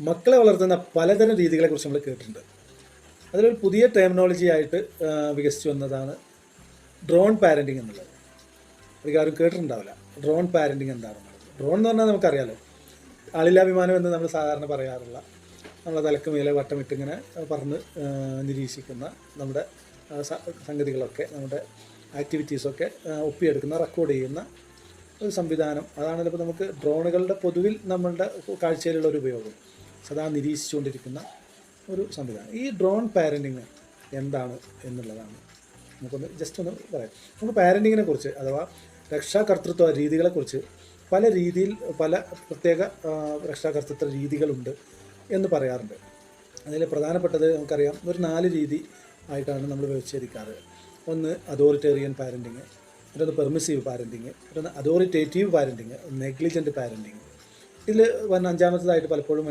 മക്കളെ വളർത്തുന്ന പലതരം രീതികളെ രീതികളെക്കുറിച്ച് നമ്മൾ കേട്ടിട്ടുണ്ട്. അതിലൊരു പുതിയ ടെർമിനോളജി ആയിട്ട് വികസിച്ചു വന്നതാണ് ഡ്രോൺ പാരന്റിങ് എന്നുള്ളത്. അധികം ആരും കേട്ടിട്ടുണ്ടാവില്ല. ഡ്രോൺ പാരന്റിങ് എന്താണ് ഡ്രോൺ എന്ന് പറഞ്ഞാൽ നമുക്കറിയാലോ അളിലാഭിമാനം എന്ന് നമ്മൾ സാധാരണ പറയാറുള്ള നമ്മളെ തലക്ക് മേലെ വട്ടമിട്ടിങ്ങനെ ഇങ്ങനെ പറഞ്ഞ് നിരീക്ഷിക്കുന്ന നമ്മുടെ സംഗതികളൊക്കെ നമ്മുടെ ആക്ടിവിറ്റീസൊക്കെ ഒപ്പിയെടുക്കുന്ന റെക്കോർഡ് ചെയ്യുന്ന ഒരു സംവിധാനം. അതാണല്ലോ ഇപ്പോൾ നമുക്ക് ഡ്രോണുകളുടെ പൊതുവിൽ നമ്മളുടെ കാഴ്ചയിലുള്ള ഒരു ഉപയോഗം. സദാ നിരീക്ഷിച്ചുകൊണ്ടിരിക്കുന്ന ഒരു സംവിധാനം. ഈ ഡ്രോൺ പാരന്റിങ് എന്താണ് എന്നുള്ളതാണ്. നമുക്കൊന്ന് ജസ്റ്റ് ഒന്ന് പറയാം. നമുക്ക് പാരന്റിങ്ങിനെ കുറിച്ച് അഥവാ രക്ഷാകർത്തൃത്വ രീതികളെക്കുറിച്ച് പല രീതിയിൽ പല പ്രത്യേക രക്ഷാകർത്തൃത്വ രീതികളുണ്ട് എന്ന് പറയാറുണ്ട്. അതിൽ പ്രധാനപ്പെട്ടത് നമുക്കറിയാം ഒരു നാല് രീതി ആയിട്ടാണ് നമ്മൾ വിവരിച്ചിരിക്കാറ്. ഒന്ന് അതോറിറ്റേറിയൻ പാരന്റിങ് മറ്റൊന്ന് പെർമിസീവ് പാരന്റിങ് മറ്റൊന്ന് അതോറിറ്റേറ്റീവ് പാരന്റിങ് നെഗ്ലിജന്റ് പാരന്റിങ് ഇതിൽ വന്ന അഞ്ചാമത്തതായിട്ട് പലപ്പോഴും